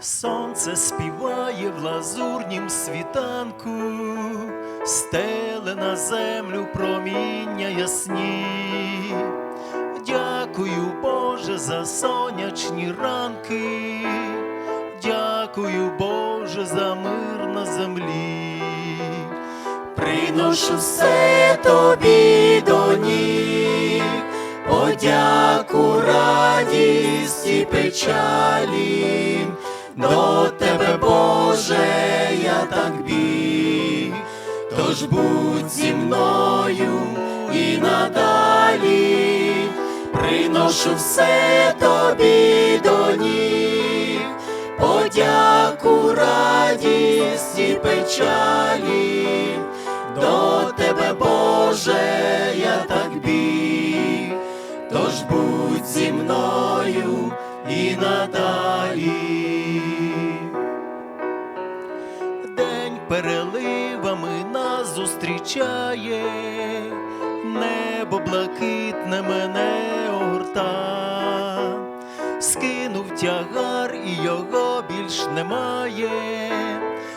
Сонце співає в лазурнім світанку, стеле на землю проміння ясні. Дякую, Боже, за сонячні ранки, дякую, Боже, за мир на землі. Приношу все тобі до ніг, подяку, радість і печалі. До тебе, Боже, я так біг, тож будь зі мною і надалі, приношу все тобі до ніг, подяку, радість і печалі. До тебе, Боже, я так біг, тож будь зі мною і надалі. Переливами нас зустрічає, небо блакитне мене огорта, скинув тягар і його більш немає,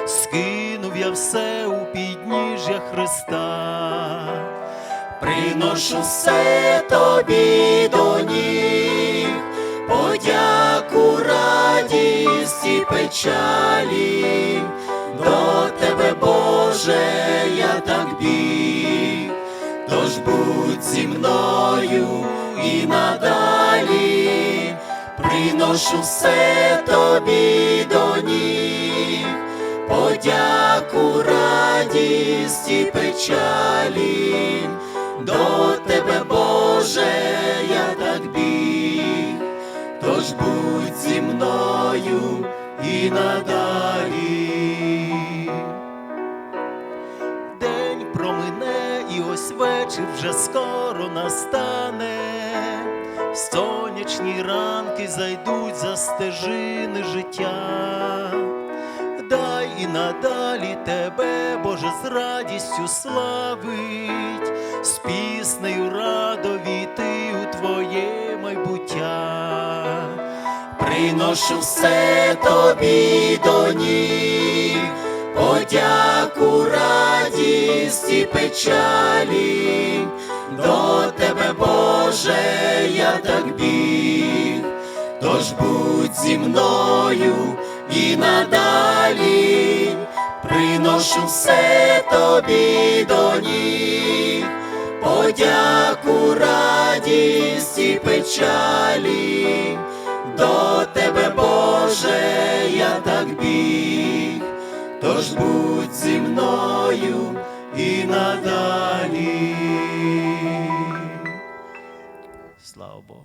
скинув я все у підніжжя Христа, приношу все тобі до ніг, подяку, радість і печалі. Боже, я так біг, тож будь зі мною і надалі, приношу все тобі до ніг, подяку, радість і печалі. До тебе, Боже, я так біг, тож будь зі мною і надалі. І ось вечір вже скоро настане. Сонячні ранки зайдуть за стежини життя. Дай і надалі тебе, Боже, з радістю славить, з піснею радо війти у твоє майбуття. Приношу все тобі до ніг, подяку, радість і печалі. До тебе, Боже, я так біг, тож будь зі мною і надалі, приношу все тобі до ніг, подяку, радість і печалі. До тебе, Боже, я так біг, тож будь зі мною і надалі. Слава Богу.